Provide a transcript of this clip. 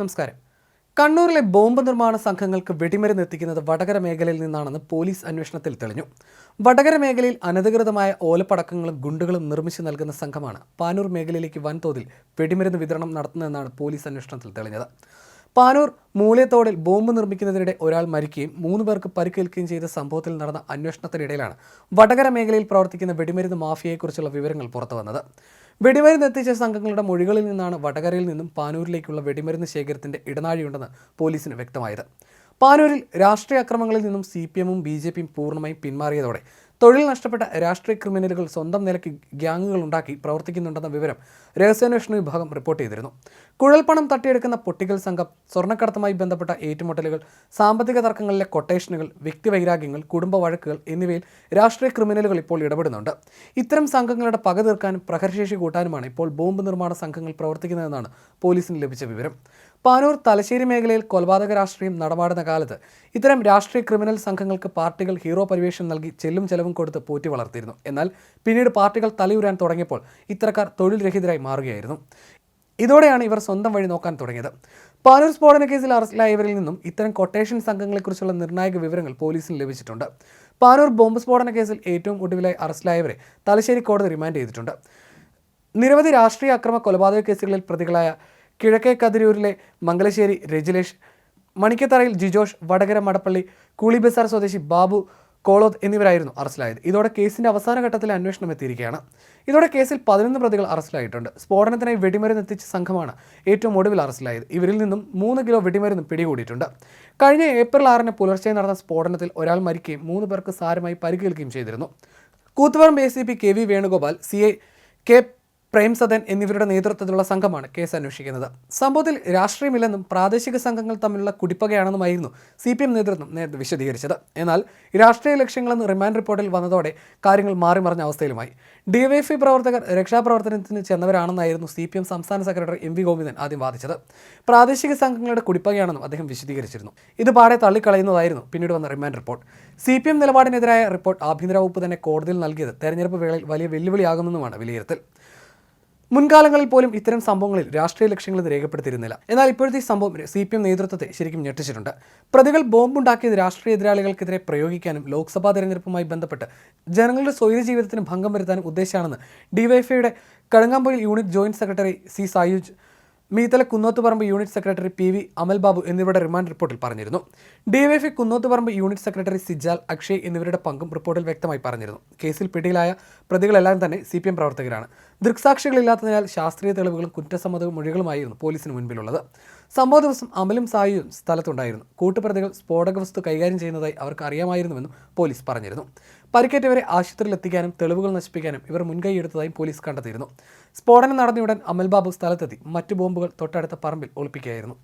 നമസ്കാരം. കണ്ണൂരിലെ ബോംബ് നിർമ്മാണ സംഘങ്ങൾക്ക് വെടിമരുന്ന് എത്തിക്കുന്നത് വടകര മേഖലയിൽ നിന്നാണെന്ന് പോലീസ് അന്വേഷണത്തിൽ തെളിഞ്ഞു. വടകര മേഖലയിൽ അനധികൃതമായ ഓലപ്പടക്കങ്ങളും ഗുണ്ടുകളും നിർമ്മിച്ചു നൽകുന്ന സംഘമാണ് പാനൂർ മേഖലയിലേക്ക് വൻതോതിൽ വെടിമരുന്ന് വിതരണം നടത്തുന്നതെന്നാണ് പോലീസ് അന്വേഷണത്തിൽ തെളിഞ്ഞത്. പാനൂർ മൂലയത്തോടിൽ ബോംബ് നിർമ്മിക്കുന്നതിനിടെ ഒരാൾ മരിക്കുകയും മൂന്ന് പേർക്ക് പരിക്കേൽക്കുകയും ചെയ്ത സംഭവത്തിൽ നടന്ന അന്വേഷണത്തിനിടയിലാണ് വടകര മേഖലയിൽ പ്രവർത്തിക്കുന്ന വെടിമരുന്ന് മാഫിയയെക്കുറിച്ചുള്ള വിവരങ്ങൾ പുറത്തുവന്നത്. വെടിമരുന്ന് എത്തിച്ച സംഘങ്ങളുടെ മൊഴികളിൽ നിന്നാണ് വടകരയിൽ നിന്നും പാനൂരിലേക്കുള്ള വെടിമരുന്ന് ശേഖരത്തിന്റെ ഇടനാഴിയുണ്ടെന്ന് പോലീസിന് വ്യക്തമായത്. പാനൂരിൽ രാഷ്ട്രീയ അക്രമങ്ങളിൽ നിന്നും സി പി എമ്മും ബി ജെ പിയും പൂർണമായും പിന്മാറിയതോടെ തൊഴിൽ നഷ്ടപ്പെട്ട രാഷ്ട്രീയ ക്രിമിനലുകൾ സ്വന്തം നിലയ്ക്ക് ഗ്യാങ്ങുകൾ ഉണ്ടാക്കി പ്രവർത്തിക്കുന്നുണ്ടെന്ന വിവരം രഹസ്യാന്വേഷണ വിഭാഗം റിപ്പോർട്ട് ചെയ്തിരുന്നു. കുഴൽപ്പണം തട്ടിയെടുക്കുന്ന പൊട്ടിക്കൽ സംഘം സ്വർണക്കടത്തുമായി ബന്ധപ്പെട്ട ഏറ്റുമുട്ടലുകൾ സാമ്പത്തിക തർക്കങ്ങളിലെ കൊട്ടേഷനുകൾ വ്യക്തിവൈരാഗ്യങ്ങൾ കുടുംബ വഴക്കുകൾ എന്നിവയിൽ രാഷ്ട്രീയ ക്രിമിനലുകൾ ഇപ്പോൾ ഇടപെടുന്നുണ്ട്. ഇത്തരം സംഘങ്ങളുടെ പക തീർക്കാനും പ്രഹരശേഷി കൂട്ടാനുമാണ് ഇപ്പോൾ ബോംബ് നിർമ്മാണ സംഘങ്ങൾ പ്രവർത്തിക്കുന്നതെന്നാണ് പോലീസിന് ലഭിച്ച വിവരം. പാനൂർ തലശ്ശേരി മേഖലയിൽ കൊലപാതക രാഷ്ട്രീയം നടപാടുന്ന കാലത്ത് ഇത്തരം രാഷ്ട്രീയ ക്രിമിനൽ സംഘങ്ങൾക്ക് പാർട്ടികൾ ഹീറോ പരിവേഷം നൽകി ചെല്ലും ചെലവും കൊടുത്ത് പോറ്റി വളർത്തിയിരുന്നു. എന്നാൽ പിന്നീട് പാർട്ടികൾ തലയുരാൻ തുടങ്ങിയപ്പോൾ ഇത്തരക്കാർ തൊഴിൽ രഹിതരായി മാറുകയായിരുന്നു. ഇതോടെയാണ് ഇവർ സ്വന്തം വഴി നോക്കാൻ തുടങ്ങിയത്. പാനൂർ സ്ഫോടന കേസിൽ അറസ്റ്റിലായവരിൽ നിന്നും ഇത്തരം കൊട്ടേഷൻ സംഘങ്ങളെക്കുറിച്ചുള്ള നിർണായക വിവരങ്ങൾ പോലീസിന് ലഭിച്ചിട്ടുണ്ട്. പാനൂർ ബോംബ് സ്ഫോടന കേസിൽ ഏറ്റവും ഒടുവിലായി അറസ്റ്റിലായവരെ തലശ്ശേരി കോടതി റിമാൻഡ് ചെയ്തിട്ടുണ്ട്. നിരവധി രാഷ്ട്രീയ അക്രമ കൊലപാതക കേസുകളിൽ പ്രതികളായ കിഴക്കേ കതിരൂരിലെ മംഗലശ്ശേരി രജിലേഷ് മണിക്കത്തറയിൽ ജിജോഷ് വടകര മടപ്പള്ളി കൂളിബസാർ സ്വദേശി ബാബു കോളോത്ത് എന്നിവരായിരുന്നു അറസ്റ്റിലായത്. ഇതോടെ കേസിന്റെ അവസാന ഘട്ടത്തിൽ അന്വേഷണം എത്തിയിരിക്കുകയാണ്. ഇതോടെ കേസിൽ പതിനൊന്ന് പ്രതികൾ അറസ്റ്റിലായിട്ടുണ്ട്. സ്ഫോടനത്തിനായി വെടിമരുന്ന് എത്തിച്ച സംഘമാണ് ഏറ്റവും ഒടുവിൽ അറസ്റ്റിലായത്. ഇവരിൽ നിന്നും മൂന്ന് കിലോ വെടിമരുന്ന് പിടികൂടിയിട്ടുണ്ട്. കഴിഞ്ഞ ഏപ്രിൽ ആറിന് പുലർച്ചെ നടന്ന സ്ഫോടനത്തിൽ ഒരാൾ മരിക്കുകയും മൂന്ന് പേർക്ക് സാരമായി പരിക്കേൽക്കുകയും ചെയ്തിരുന്നു. Koothuparamba A C P K V Venugopal C A K Premsadan എന്നിവരുടെ നേതൃത്വത്തിലുള്ള സംഘമാണ് കേസ് അന്വേഷിക്കുന്നത്. സംഭവത്തിൽ രാഷ്ട്രീയമില്ലെന്നും പ്രാദേശിക സംഘങ്ങൾ തമ്മിലുള്ള കുടിപ്പകയാണെന്നുമായിരുന്നു സി പി എം നേതൃത്വം നേരത്തെ വിശദീകരിച്ചത്. എന്നാൽ രാഷ്ട്രീയ ലക്ഷ്യങ്ങളെന്ന് റിമാൻഡ് റിപ്പോർട്ടിൽ വന്നതോടെ കാര്യങ്ങൾ മാറി മറിഞ്ഞ അവസ്ഥയിലുമായി. ഡിവൈഎഫ്ഐ പ്രവർത്തകർ രക്ഷാപ്രവർത്തനത്തിന് ചെന്നവരാണെന്നായിരുന്നു സി പി എം സംസ്ഥാന സെക്രട്ടറി എം വി ഗോവിന്ദൻ ആദ്യം വാദിച്ചത്. പ്രാദേശിക സംഘങ്ങളുടെ കുടിപ്പകയാണെന്നും അദ്ദേഹം വിശദീകരിച്ചിരുന്നു. ഇത് പാടെ തള്ളിക്കളയുന്നതായിരുന്നു പിന്നീട് വന്ന remand report. C P M നിലപാടിനെതിരായ report ആഭ്യന്തര വകുപ്പ് തന്നെ കോടതിയിൽ നൽകിയത് തെരഞ്ഞെടുപ്പ് വേളയിൽ വലിയ വെല്ലുവിളിയാകുമെന്നുമാണ് വിലയിരുത്തൽ. മുൻകാലങ്ങളിൽ പോലും ഇത്തരം സംഭവങ്ങളിൽ രാഷ്ട്രീയ ലക്ഷ്യങ്ങൾ രേഖപ്പെടുത്തിയിരുന്നില്ല. എന്നാൽ ഇപ്പോഴത്തെ ഈ സംഭവം സി പി എം നേതൃത്വത്തെ ശരിക്കും ഞെട്ടിച്ചിട്ടുണ്ട്. പ്രതികൾ ബോംബുണ്ടാക്കിയത് രാഷ്ട്രീയ എതിരാളികൾക്കെതിരെ പ്രയോഗിക്കാനും ലോക്സഭാ തെരഞ്ഞെടുപ്പുമായി ബന്ധപ്പെട്ട് ജനങ്ങളുടെ സ്വൈര ജീവിതത്തിന് ഭംഗം വരുത്താനും ഉദ്ദേശമാണെന്ന് ഡിവൈഎഫ്ഐയുടെ Kadangampoyil unit joint secretary C Sayuj Meethala Kunnothuparamba unit secretary P V Amal Babu എന്നിവരുടെ റിമാൻഡ് റിപ്പോർട്ടിൽ പറഞ്ഞിരുന്നു. DYFI Kunnothuparamba unit secretary Sijal Akshay എന്നിവരുടെ പങ്കും റിപ്പോർട്ടിൽ വ്യക്തമായി പറഞ്ഞിരുന്നു. കേസിൽ പിടിയിലായ പ്രതികളെല്ലാം തന്നെ സി പി എം പ്രവർത്തകരാണ്. ദൃക്സാക്ഷികളില്ലാത്തതിനാൽ ശാസ്ത്രീയ തെളിവുകളും കുറ്റസമ്മതവും മൊഴികളുമായിരുന്നു പോലീസിന് മുൻപിലുള്ളത്. സംഭവ ദിവസം അമലും സായിയും സ്ഥലത്തുണ്ടായിരുന്നു. കൂട്ടുപ്രതികൾ സ്ഫോടക വസ്തു കൈകാര്യം ചെയ്യുന്നതായി അവർക്ക് അറിയാമായിരുന്നുവെന്നും പോലീസ് പറഞ്ഞിരുന്നു. പരിക്കേറ്റവരെ ആശുപത്രിയിൽ എത്തിക്കാനും തെളിവുകൾ നശിപ്പിക്കാനും ഇവർ മുൻകൈയെടുത്തതായും പോലീസ് കണ്ടെത്തിയിരുന്നു. സ്ഫോടനം നടന്നയുടൻ അമൽ ബാബു സ്ഥലത്തെത്തി. മറ്റു ബോംബുകൾ തൊട്ടടുത്ത പറമ്പിൽ ഒളിപ്പിക്കുകയായിരുന്നു.